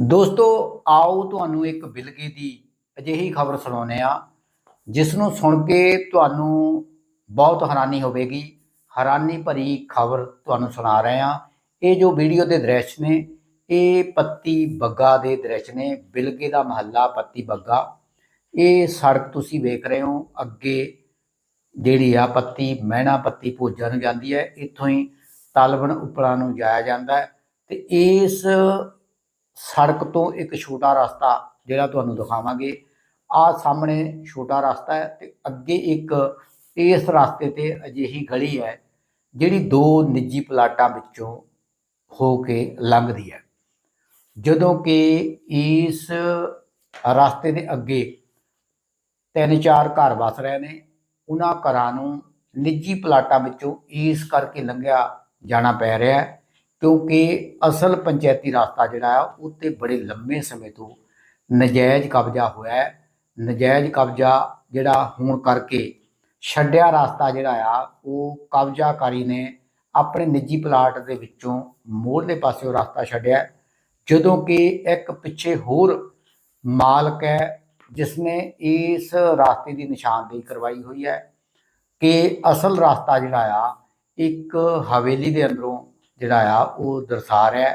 ਦੋਸਤੋ, ਆਓ ਤੁਹਾਨੂੰ ਇੱਕ ਬਿਲਗੇ ਦੀ ਅਜਿਹੀ ਖਬਰ ਸੁਣਾਉਂਦੇ ਆ ਜਿਸ ਨੂੰ ਸੁਣ ਕੇ ਤੁਹਾਨੂੰ ਬਹੁਤ ਹੈਰਾਨੀ ਹੋਵੇਗੀ। ਹੈਰਾਨੀ ਭਰੀ ਖਬਰ ਤੁਹਾਨੂੰ ਸੁਣਾ ਰਹੇ ਆ ਇਹ ਜੋ ਵੀਡੀਓ ਦੇ ਦ੍ਰਿਸ਼ ਨੇ, ਇਹ ਪੱਤੀ ਬੱਗਾ ਦੇ ਦ੍ਰਿਸ਼ ਨੇ ਬਿਲਗੇ ਦਾ ਮਹੱਲਾ ਪੱਤੀ ਬੱਗਾ। ਇਹ ਸੜਕ ਤੁਸੀਂ ਵੇਖ ਰਹੇ ਹੋ, ਅੱਗੇ ਜਿਹੜੀ ਆ ਪੱਤੀ ਮਹਿਣਾ ਪੱਤੀ ਭੋਜਾ ਨੂੰ ਜਾਂਦੀ ਹੈ, ਇੱਥੋਂ ਹੀ ਤਲਵਣ ਉਪਰਾਂ ਨੂੰ ਜਾਇਆ ਜਾਂਦਾ ਹੈ। ਤੇ ਇਸ ਸੜਕ ਤੋਂ ਇੱਕ ਛੋਟਾ ਰਸਤਾ ਜਿਹੜਾ ਤੁਹਾਨੂੰ ਦਿਖਾਵਾਂਗੇ। ਆ ਸਾਹਮਣੇ ਛੋਟਾ ਰਸਤਾ ਹੈ ਤੇ ਅੱਗੇ ਇੱਕ ਇਸ ਰਸਤੇ ਤੇ ਅਜਿਹੀ ਗਲੀ ਹੈ, ਜਿਹੜੀ ਦੋ ਨਿੱਜੀ ਪਲਾਟਾਂ ਵਿੱਚੋਂ ਹੋ ਕੇ ਲੰਘਦੀ ਹੈ। ਜਦੋਂ ਕਿ ਇਸ ਰਸਤੇ ਦੇ ਅੱਗੇ ਤਿੰਨ ਚਾਰ ਘਰ ਵਸ ਰਹੇ ਨੇ, ਉਹਨਾਂ ਘਰਾਂ ਨੂੰ ਨਿੱਜੀ ਪਲਾਟਾਂ ਵਿੱਚੋਂ ਇਸ ਕਰਕੇ ਲੰਘਿਆ ਜਾਣਾ ਪੈ ਰਿਹਾ ਹੈ। ਕਿਉਂਕਿ ਅਸਲ ਪੰਚਾਇਤੀ ਰਸਤਾ ਜਿਹੜਾ ਆ ਉੱਤੇ ਬੜੇ ਲੰਮੇ ਸਮੇਂ ਤੋਂ ਨਜਾਇਜ਼ ਕਬਜ਼ਾ ਹੋਇਆ ਹੈ। ਨਜਾਇਜ਼ ਕਬਜ਼ਾ ਜਿਹੜਾ ਹੋਣ ਕਰਕੇ ਛੱਡਿਆ ਰਸਤਾ ਜਿਹੜਾ ਆ, ਉਹ ਕਬਜ਼ਾਕਾਰੀ ਨੇ ਆਪਣੇ ਨਿੱਜੀ ਪਲਾਟ ਦੇ ਵਿੱਚੋਂ ਮੋਹਰਲੇ ਪਾਸਿਓਂ ਰਸਤਾ ਛੱਡਿਆ ਜਦੋਂ ਕਿ ਇੱਕ ਪਿੱਛੇ ਹੋਰ ਮਾਲਕ ਹੈ ਜਿਸ ਨੇ ਇਸ ਰਸਤੇ ਦੀ ਨਿਸ਼ਾਨਦੇਹੀ ਕਰਵਾਈ ਹੋਈ ਹੈ ਕਿ ਅਸਲ ਰਸਤਾ ਜਿਹੜਾ ਆ, ਇੱਕ ਹਵੇਲੀ ਦੇ ਅੰਦਰੋਂ ਜਿਹੜਾ ਆ, ਉਹ ਦਰਸਾ ਰਿਹਾ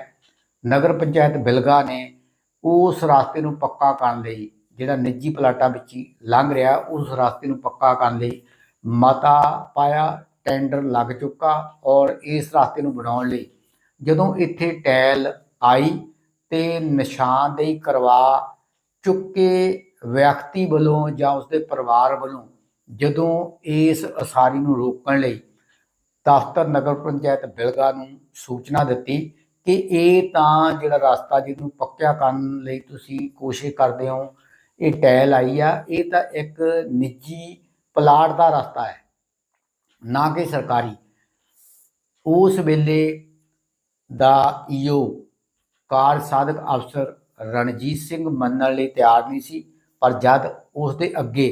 ਨਗਰ ਪੰਚਾਇਤ ਬਿਲਗਾ ਨੇ ਉਸ ਰਸਤੇ ਨੂੰ ਪੱਕਾ ਕਰਨ ਲਈ ਜਿਹੜਾ ਨਿੱਜੀ ਪਲਾਟਾਂ ਵਿੱਚ ਹੀ ਲੰਘ ਰਿਹਾ, ਉਸ ਰਸਤੇ ਨੂੰ ਪੱਕਾ ਕਰਨ ਲਈ ਮਤਾ ਪਾਇਆ, ਟੈਂਡਰ ਲੱਗ ਚੁੱਕਾ ਔਰ ਇਸ ਰਸਤੇ ਨੂੰ ਬਣਾਉਣ ਲਈ ਜਦੋਂ ਇੱਥੇ ਟੈਲ ਆਈ ਤੇ ਨਿਸ਼ਾਨਦੇਹੀ ਕਰਵਾ ਚੁੱਕੇ ਵਿਅਕਤੀ ਵੱਲੋਂ ਜਾਂ ਉਸਦੇ ਪਰਿਵਾਰ ਵੱਲੋਂ ਜਦੋਂ ਇਸ ਅਸਾਰੀ ਨੂੰ ਰੋਕਣ ਲਈ ਦਫ਼ਤਰ ਨਗਰ ਪੰਚਾਇਤ ਬਿਲਗਾ ਨੂੰ ਸੂਚਨਾ ਦਿੱਤੀ ਕਿ ਇਹ ਤਾਂ ਜਿਹੜਾ ਰਸਤਾ ਜਿਹਨੂੰ ਪੱਕਿਆ ਕਰਨ ਲਈ ਤੁਸੀਂ ਕੋਸ਼ਿਸ਼ ਕਰਦੇ ਹੋ, ਇਹ ਟੈਲ ਆਈ ਆ, ਇਹ ਤਾਂ ਇੱਕ ਨਿੱਜੀ ਪਲਾਟ ਦਾ ਰਸਤਾ ਹੈ, ਨਾ ਕਿ ਸਰਕਾਰੀ। ਉਸ ਵੇਲੇ ਦਾ ਈਓ ਕਾਰ ਸਾਧਕ ਅਫਸਰ ਰਣਜੀਤ ਸਿੰਘ ਮੰਨਣ ਲਈ ਤਿਆਰ ਨਹੀਂ ਸੀ, ਪਰ ਜਦ ਉਸ ਦੇ ਅੱਗੇ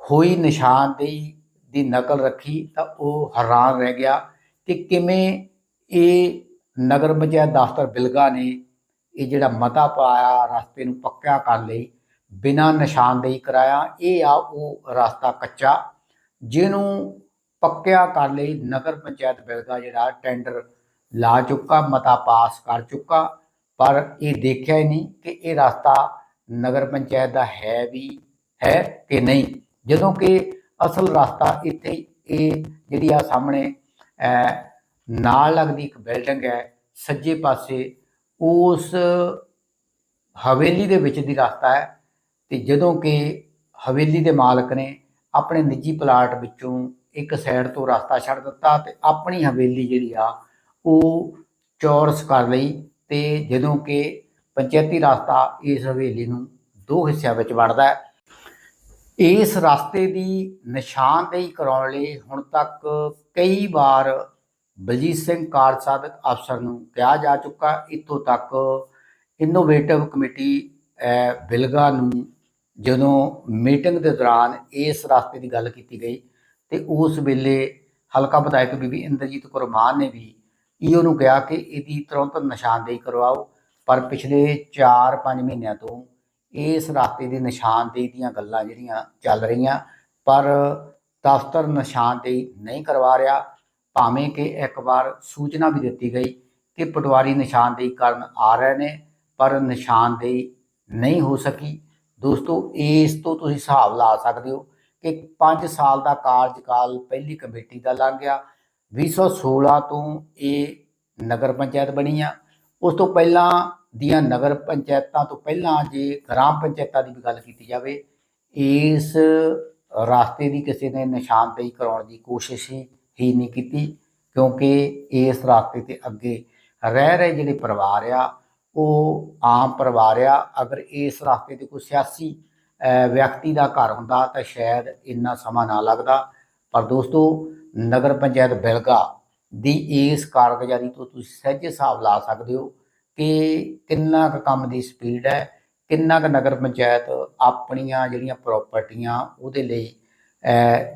ਹੋਈ ਨਿਸ਼ਾਨਦੇਹੀ ਦੀ ਨਕਲ ਰੱਖੀ ਤਾਂ ਉਹ ਹੈਰਾਨ ਰਹਿ ਗਿਆ ਕਿ ਕਿਵੇਂ ਇਹ ਨਗਰ ਪੰਚਾਇਤ ਦਫ਼ਤਰ ਬਿਲਗਾ ਨੇ ਇਹ ਜਿਹੜਾ ਮਤਾ ਪਾਇਆ, ਰਸਤੇ ਨੂੰ ਪੱਕਾ ਕਰਨ ਲਈ, ਬਿਨਾਂ ਨਿਸ਼ਾਨਦੇਹੀ ਕਰਾਇਆ, ਇਹ ਆ ਉਹ ਰਸਤਾ ਕੱਚਾ ਜਿਹਨੂੰ ਪੱਕਿਆ ਕਰਨ ਲਈ ਨਗਰ ਪੰਚਾਇਤ ਬਿਲਗਾ ਜਿਹੜਾ ਟੈਂਡਰ ਲਾ ਚੁੱਕਾ, ਮਤਾ ਪਾਸ ਕਰ ਚੁੱਕਾ, ਪਰ ਇਹ ਦੇਖਿਆ ਹੀ ਨਹੀਂ ਕਿ ਇਹ ਰਸਤਾ ਨਗਰ ਪੰਚਾਇਤ ਦਾ ਹੈ ਵੀ ਹੈ ਕਿ ਨਹੀਂ। ਜਦੋਂ ਕਿ ਅਸਲ ਰਸਤਾ ਇੱਥੇ ਇਹ ਜਿਹੜੀ ਆ ਸਾਹਮਣੇ ਨਾਲ ਲੱਗਦੀ ਇੱਕ ਬਿਲਡਿੰਗ ਹੈ, ਸੱਜੇ ਪਾਸੇ, ਉਸ ਹਵੇਲੀ ਦੇ ਵਿੱਚ ਦੀ ਰਸਤਾ ਹੈ ਤੇ ਜਦੋਂ ਕਿ ਹਵੇਲੀ ਦੇ ਮਾਲਕ ਨੇ ਆਪਣੇ ਨਿੱਜੀ ਪਲਾਟ ਵਿੱਚੋਂ ਇੱਕ ਸਾਈਡ ਤੋਂ ਰਸਤਾ ਛੱਡ ਦਿੱਤਾ ਤੇ ਆਪਣੀ ਹਵੇਲੀ ਜਿਹੜੀ ਆ, ਉਹ ਚੌਰਸ ਕਰ ਲਈ ਤੇ ਜਦੋਂ ਕਿ ਪੰਚਾਇਤੀ ਰਸਤਾ ਇਸ ਹਵੇਲੀ ਨੂੰ ਦੋ ਹਿੱਸਿਆਂ ਵਿੱਚ ਵੰਡਦਾ ਹੈ। ਇਸ ਰਸਤੇ ਦੀ ਨਿਸ਼ਾਨਦੇਹੀ ਕਰਾਉਣ ਲਈ ਹੁਣ ਤੱਕ ਕਈ ਵਾਰ ਬਲਜੀਤ ਸਿੰਘ ਕਾਰ ਸਾਧਕ ਅਫਸਰ ਨੂੰ ਕਿਹਾ ਜਾ ਚੁੱਕਾ। ਇੱਥੋਂ ਤੱਕ ਇਨੋਵੇਟਿਵ ਕਮੇਟੀ ਬਿਲਗਾ ਨੂੰ ਜਦੋਂ ਮੀਟਿੰਗ ਦੇ ਦੌਰਾਨ ਇਸ ਰਸਤੇ ਦੀ ਗੱਲ ਕੀਤੀ ਗਈ ਤੇ ਉਸ ਵੇਲੇ ਹਲਕਾ ਵਿਧਾਇਕ ਬੀਬੀ ਇੰਦਰਜੀਤ ਕੌਰ ਮਾਨ ਨੇ ਵੀ ਈਓ ਨੂੰ ਕਿਹਾ ਕਿ ਇਹਦੀ ਤੁਰੰਤ ਨਿਸ਼ਾਨਦੇਹੀ ਕਰਵਾਓ। ਪਰ ਪਿਛਲੇ 4-5 ਮਹੀਨਿਆਂ ਤੋਂ ਇਸ ਰਸਤੇ ਦੀ ਨਿਸ਼ਾਨਦੇਹੀ ਦੀਆਂ ਗੱਲਾਂ ਜਿਹੜੀਆਂ ਚੱਲ ਰਹੀਆਂ, ਪਰ ਦਫ਼ਤਰ ਨਿਸ਼ਾਨਦੇਹੀ ਨਹੀਂ ਕਰਵਾ ਰਿਹਾ। ਭਾਵੇਂ ਕਿ ਇੱਕ ਵਾਰ ਸੂਚਨਾ ਵੀ ਦਿੱਤੀ ਗਈ ਕਿ ਪਟਵਾਰੀ ਨਿਸ਼ਾਨਦੇਹੀ ਕਰਨ ਆ ਰਹੇ ਨੇ, ਪਰ ਨਿਸ਼ਾਨਦੇਹੀ ਨਹੀਂ ਹੋ ਸਕੀ। ਦੋਸਤੋ, ਇਸ ਤੋਂ ਤੁਸੀਂ ਹਿਸਾਬ ਲਾ ਸਕਦੇ ਹੋ ਕਿ 5 ਸਾਲ ਦਾ ਕਾਰਜਕਾਲ ਪਹਿਲੀ ਕਮੇਟੀ ਦਾ ਲੰਘ ਗਿਆ। 2016 ਤੋਂ ਇਹ ਨਗਰ ਪੰਚਾਇਤ ਬਣੀ ਆ। ਉਸ ਤੋਂ ਪਹਿਲਾਂ ਦੀਆਂ ਨਗਰ ਪੰਚਾਇਤਾਂ ਤੋਂ ਪਹਿਲਾਂ ਜੇ ਗ੍ਰਾਮ ਪੰਚਾਇਤਾਂ ਦੀ ਵੀ ਗੱਲ ਕੀਤੀ ਜਾਵੇ, ਇਸ ਰਾਸਤੇ ਦੀ ਕਿਸੇ ਨੇ ਨਿਸ਼ਾਨਦੇਹੀ ਕਰਾਉਣ ਦੀ ਕੋਸ਼ਿਸ਼ ਹੀ ਨਹੀਂ ਕੀਤੀ, ਕਿਉਂਕਿ ਇਸ ਰਾਸਤੇ ਤੇ ਅੱਗੇ ਰਹਿ ਰਹੇ ਜਿਹੜੇ ਪਰਿਵਾਰ ਆ, ਉਹ ਆਮ ਪਰਿਵਾਰ ਆ। ਅਗਰ ਇਸ ਰਾਸਤੇ ਤੇ ਕੋਈ ਸਿਆਸੀ ਵਿਅਕਤੀ ਦਾ ਘਰ ਹੁੰਦਾ ਤਾਂ ਸ਼ਾਇਦ ਇੰਨਾ ਸਮਾਂ ਨਾ ਲੱਗਦਾ। ਪਰ ਦੋਸਤੋ, ਨਗਰ ਪੰਚਾਇਤ ਬਿਲਗਾ ਦੀ ਇਸ ਕਾਰਗੁਜ਼ਾਰੀ ਤੋਂ ਤੁਸੀਂ ਸਹਿਜੇ ਹਿਸਾਬ ਲਾ ਸਕਦੇ ਹੋ ਕਿ ਕਿੰਨਾ ਕੁ ਕੰਮ ਦੀ ਸਪੀਡ ਹੈ, ਕਿੰਨਾ ਕੁ ਨਗਰ ਪੰਚਾਇਤ ਆਪਣੀਆਂ ਜਿਹੜੀਆਂ ਪ੍ਰਾਪਰਟੀਆਂ ਉਹਦੇ ਲਈ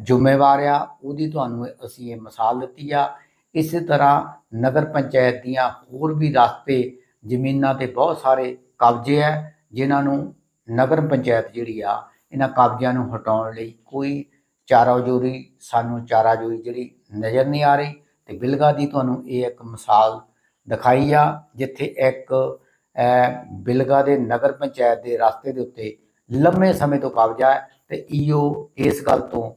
ਜ਼ਿੰਮੇਵਾਰ ਆ, ਉਹਦੀ ਤੁਹਾਨੂੰ ਅਸੀਂ ਇਹ ਮਿਸਾਲ ਦਿੱਤੀ ਆ। ਇਸੇ ਤਰ੍ਹਾਂ ਨਗਰ ਪੰਚਾਇਤ ਦੀਆਂ ਹੋਰ ਵੀ ਰਸਤੇ, ਜ਼ਮੀਨਾਂ ਤੇ ਬਹੁਤ ਸਾਰੇ ਕਬਜ਼ੇ ਹੈ ਜਿਨ੍ਹਾਂ ਨੂੰ ਨਗਰ ਪੰਚਾਇਤ ਜਿਹੜੀ ਆ, ਇਹਨਾਂ ਕਬਜ਼ਿਆਂ ਨੂੰ ਹਟਾਉਣ ਲਈ ਕੋਈ ਚਾਰਾਜੋਰੀ, ਸਾਨੂੰ ਚਾਰਾਜੋਰੀ ਜਿਹੜੀ ਨਜ਼ਰ ਨਹੀਂ ਆ ਰਹੀ। ਤੇ ਬਿਲਗਾ ਦੀ ਤੁਹਾਨੂੰ ਇਹ ਇੱਕ ਮਿਸਾਲ ਦਿਖਾਈ ਆ, ਜਿੱਥੇ ਇੱਕ ਬਿਲਗਾ ਦੇ ਨਗਰ ਪੰਚਾਇਤ ਦੇ ਰਸਤੇ ਦੇ ਉੱਤੇ ਲੰਮੇ ਸਮੇਂ ਤੋਂ ਕਬਜ਼ਾ ਹੈ ਤੇ ਈਓ ਇਸ ਗੱਲ ਤੋਂ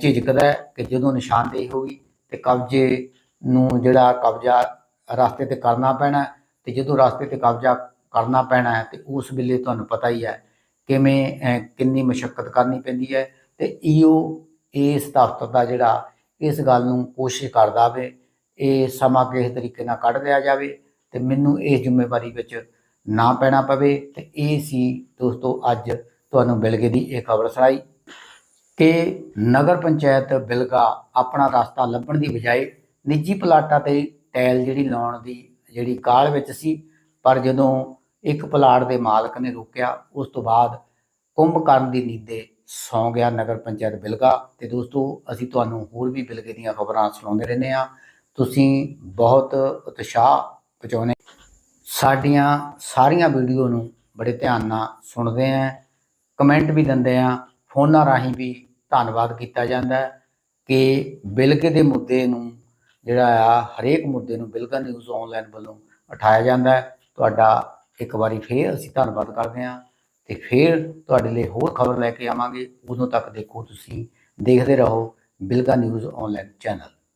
ਝਿਜਕਦਾ ਹੈ ਕਿ ਜਦੋਂ ਨਿਸ਼ਾਨਦੇਹੀ ਹੋਈ ਤੇ ਕਬਜ਼ੇ ਨੂੰ ਜਿਹੜਾ ਕਬਜ਼ਾ ਰਸਤੇ ਤੇ ਕਰਨਾ ਪੈਣਾ ਹੈ ਤੇ ਜਦੋਂ ਰਸਤੇ ਤੇ ਕਬਜ਼ਾ ਕਰਨਾ ਪੈਣਾ ਹੈ ਤੇ ਉਸ ਵੇਲੇ ਤੁਹਾਨੂੰ ਪਤਾ ਹੀ ਹੈ ਕਿਵੇਂ ਕਿੰਨੀ ਮਸ਼ੱਕਤ ਕਰਨੀ ਪੈਂਦੀ ਹੈ ਤੇ ਈਓ ਇਸ ਦਫ਼ਤਰ ਦਾ ਜਿਹੜਾ ਇਸ ਗੱਲ ਨੂੰ ਕੋਸ਼ਿਸ਼ ਕਰਦਾ ਵੇ ਇਹ ਸਮਾਂ ਕਿਸੇ ਤਰੀਕੇ ਨਾਲ ਕੱਢ ਲਿਆ ਜਾਵੇ ਤੇ ਮੈਨੂੰ ਇਸ ਜ਼ਿੰਮੇਵਾਰੀ ਵਿੱਚ ਨਾ ਪੈਣਾ ਪਵੇ ਤੇ ਇਹ ਸੀ ਦੋਸਤੋ ਅੱਜ ਤੁਹਾਨੂੰ ਬਿਲਗੇ ਦੀ ਇਹ ਖਬਰ ਸੁਣਾਈ ਕਿ ਨਗਰ ਪੰਚਾਇਤ ਬਿਲਗਾ ਆਪਣਾ ਰਸਤਾ ਲੱਭਣ ਦੀ ਬਜਾਏ ਨਿੱਜੀ ਪਲਾਟਾਂ ਤੇ ਟੈਲ ਜਿਹੜੀ ਲਾਉਣ ਦੀ ਜਿਹੜੀ ਕਾਲ ਵਿੱਚ ਸੀ, ਪਰ ਜਦੋਂ ਇੱਕ ਪਲਾਟ ਦੇ ਮਾਲਕ ਨੇ ਰੋਕਿਆ, ਉਸ ਤੋਂ ਬਾਅਦ ਕੁੰਭ ਕਰਨ ਦੀ ਨੀਂਦੇ ਸੌ ਗਿਆ ਨਗਰ ਪੰਚਾਇਤ ਬਿਲਗਾ ਤੇ ਦੋਸਤੋ ਅਸੀਂ ਤੁਹਾਨੂੰ ਹੋਰ ਵੀ ਬਿਲਗੇ ਦੀਆਂ ਖਬਰਾਂ ਸੁਣਾਉਂਦੇ ਰਹਿੰਦੇ ਆ ਤੁਸੀਂ ਬਹੁਤ ਉਤਸ਼ਾਹ ਪਹੁੰਚਾਉਂਦੇ ਸਾਡੀਆਂ ਸਾਰੀਆਂ ਵੀਡੀਓ ਨੂੰ ਬੜੇ ਧਿਆਨ ਨਾਲ ਸੁਣਦੇ ਆ ਕਮੈਂਟ ਵੀ ਦਿੰਦੇ ਆ, ਫੋਨਾਂ ਰਾਹੀਂ ਵੀ ਧੰਨਵਾਦ ਕੀਤਾ ਜਾਂਦਾ ਕਿ ਬਿਲਕੇ ਦੇ ਮੁੱਦੇ ਨੂੰ ਜਿਹੜਾ ਆ, ਹਰੇਕ ਮੁੱਦੇ ਨੂੰ ਬਿਲਕਾ ਨਿਊਜ਼ ਆਨਲਾਈਨ ਵੱਲੋਂ ਉਠਾਇਆ ਜਾਂਦਾ ਤੁਹਾਡਾ ਇੱਕ ਵਾਰੀ ਫੇਰ ਅਸੀਂ ਧੰਨਵਾਦ ਕਰਦੇ ਹਾਂ ਤੇ ਫੇਰ ਤੁਹਾਡੇ ਲਈ ਹੋਰ ਖਬਰ ਲੈ ਕੇ ਆਵਾਂਗੇ। ਉਦੋਂ ਤੱਕ ਦੇਖੋ ਤੁਸੀਂ, ਦੇਖਦੇ ਰਹੋ ਬਿਲਕਾ ਨਿਊਜ਼ ਆਨਲਾਈਨ ਚੈਨਲ